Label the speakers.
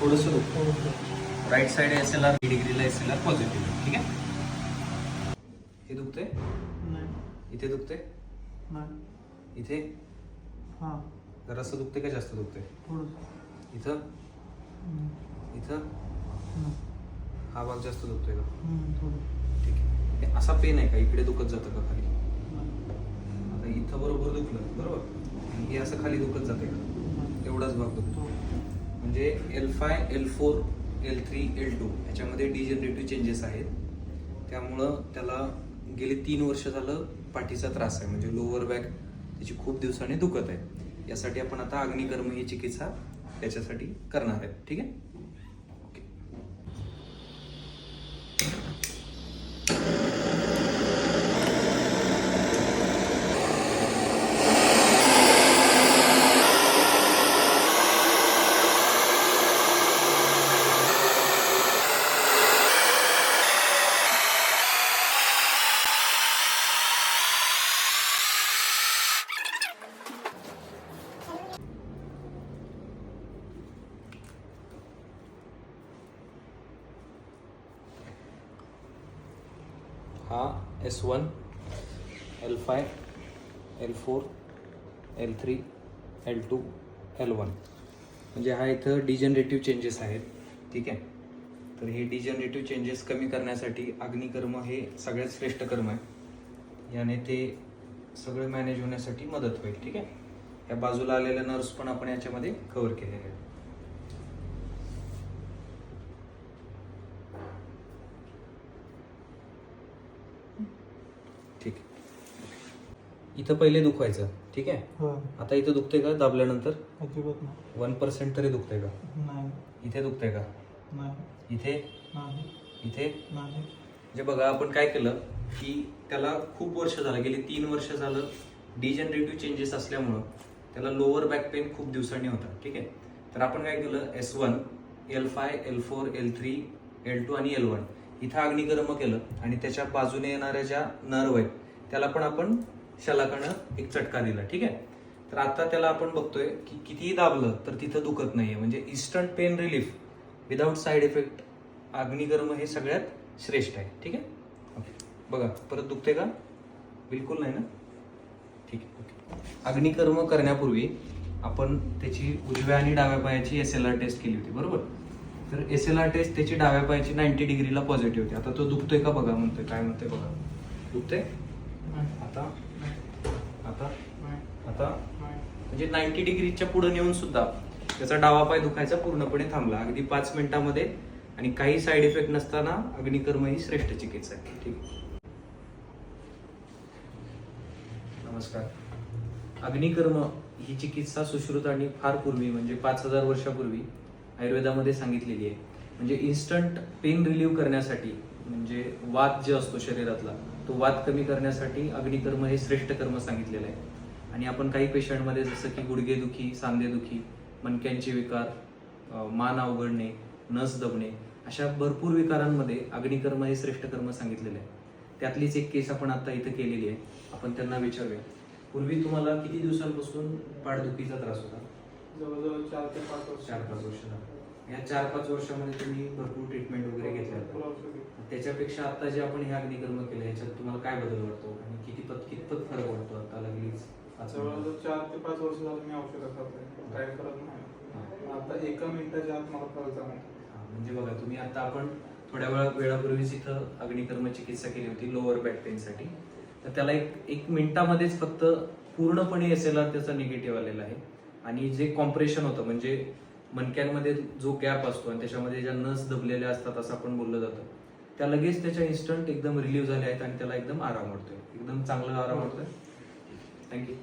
Speaker 1: थोडस दुखतं. Right side S L R डिग्रीला S L R positive ठीक आहे? हे दुखते
Speaker 2: नाही.
Speaker 1: इथे दुखते
Speaker 2: नाही.
Speaker 1: इथे?
Speaker 2: हां.
Speaker 1: जरासं दुखते का जास्त दुखते इथं. इथं. हा भाग जास्त दुखतोय का? ठीक आहे. असा पेन आहे का? इकडे दुखत जातं का खाली. आता इथं बरोबर दुखलं बरोबर? हे असं खाली दुखत जाते. एवढाच भाग दुखतो.
Speaker 2: थोडं.
Speaker 1: म्हणजे L five L four L three L two याच्यामध्ये डिजनरेटिव्ह चेंजेस आहेत. त्यामुळं त्याला गेले तीन वर्ष झालं पाठीचा त्रास आहे. म्हणजे लोअर बॅक त्याची खूप दिवसांनी दुखत आहे. यासाठी आपण आता अग्निकर्म ही चिकित्सा त्याच्यासाठी करणार आहे ठीक आहे? हा S one L five L four L three L two L one म्हणजे हा इथं डिजनरेटिव्ह चेंजेस आहेत. ठीक आहे? तर हे डिजनरेटिव्ह चेंजेस कमी करण्यासाठी अग्निकर्म हे सगळ्यात श्रेष्ठ कर्म आहे. याने ते सगळं मॅनेज होण्यासाठी मदत होईल. ठीक आहे? या बाजूला आलेल्या नर्स पण आपण याच्यामध्ये कव्हर केलेले आहेत. ठीक आहे. इथं पहिले दुखवायचं ठीक आहे?
Speaker 2: हो.
Speaker 1: आता इथं दुखते का दाबल्यानंतर?
Speaker 2: अजिबात नाही.
Speaker 1: वन पर्सेंट तरी दुखते का?
Speaker 2: नाही.
Speaker 1: इथे दुखते का?
Speaker 2: नाही.
Speaker 1: इथे?
Speaker 2: नाही.
Speaker 1: इथे?
Speaker 2: नाही.
Speaker 1: म्हणजे बघा आपण काय केलं की त्याला खूप वर्ष झालं गेली तीन वर्ष झालं डिजनरेटिव्ह चेंजेस असल्यामुळं त्याला लोअर बॅक पेन खूप दिवसांनी होता ठीक आहे? तर आपण काय केलं? S one L five L four L three L two आणि एल वन इथं अग्निकर्म केलं आणि त्याच्या बाजूने येणाऱ्या ज्या नर्व आहेत त्याला पण आपण शलाकानं एक चटका दिला ठीक आहे? तर आता त्याला आपण बघतोय की कितीही दाबलं तर तिथं दुखत नाहीये. म्हणजे instant pain relief without side effect अग्निकर्म हे सगळ्यात श्रेष्ठ आहे ठीक आहे? ओके बघा परत दुखते का? बिलकुल नाही ना? ठीक आहे ओके अग्निकर्म करण्यापूर्वी आपण त्याची उजव्या आणि डाव्या पायाची एस एल आर टेस्ट केली होती बरोबर? तर एस एल आर टेस्ट त्याची डाव्या पायाची नाईन्टी डिग्रीला पॉझिटिव्ह होती. आता तो दुखतोय का बघा म्हणतोय. काय म्हणतोय बघा. दुखतोय? आता? आता? आता? म्हणजे नाईन्टी डिग्रीच्या पुढे नेऊन सुद्धा त्याचा डावा पाय दुखायचा पूर्णपणे थांबला. अगदी पाच मिनिटामध्ये आणि काही साईड इफेक्ट नसताना अग्निकर्म ही श्रेष्ठ चिकित्सा आहे. ठीक. नमस्कार. अग्निकर्म ही चिकित्सा सुश्रुत आणि फार पूर्वी म्हणजे पाच हजार वर्षापूर्वी आयुर्वेदामध्ये सांगितलेली आहे. म्हणजे इन्स्टंट पेन रिलीव्ह करण्यासाठी म्हणजे वात जे असतो शरीरातला तो वात कमी करण्यासाठी अग्निकर्म हे श्रेष्ठ कर्म सांगितलेलं आहे. आणि आपण काही पेशंटमध्ये जसं की गुडघेदुखी सांधेदुखी मणक्यांचे विकार मान अवघडणे नस दबणे अशा भरपूर विकारांमध्ये अग्निकर्म हे श्रेष्ठ कर्म सांगितलेलं आहे. त्यातलीच एक केस आपण आता इथं केलेली आहे. आपण त्यांना विचारूया. पूर्वी तुम्हाला किती दिवसांपासून पाठदुखीचा त्रास होता?
Speaker 2: जवळजवळ चार ते पाच वर्ष.
Speaker 1: चार पाच वर्ष. या चार पाच वर्षामध्ये तुम्ही भरपूर ट्रीटमेंट वगैरे घेतल्या. होत्या.
Speaker 2: औषधे.
Speaker 1: त्याच्यापेक्षा आता जे आपण हे अग्निकर्म केलं याच्यात तुम्हाला काय बदल वाटतो? आणि किती पत कितपत फरक वाटतो आता लगेच?
Speaker 2: जवळजवळ? चार ते पाच वर्ष झालं मी औषधं खातोय काय करत नाही. आता एका मिनिटाच्या आत मला फरक
Speaker 1: हा, म्हणजे बघा तुम्ही आता आपण थोड्या वेळा वेळापूर्वीच इथं अग्निकर्म चिकित्सा केली होती लोअर बॅक पेनसाठी तर त्याला एक एक मिनिटामध्येच फक्त पूर्णपणे एस एल आर त्याचा निगेटिव्ह आलेला आहे. आणि जे कॉम्प्रेशन होतं म्हणजे मणक्यांमध्ये जो गॅप असतो आणि त्याच्यामध्ये ज्या नस दबलेल्या असतात असं आपण बोललं जातं त्या लगेच त्याच्या इन्स्टंट एकदम रिलीव्ह झाल्या आहेत आणि त्याला एकदम आराम वाटतोय. एकदम चांगला आराम वाटतोय. थँक्यू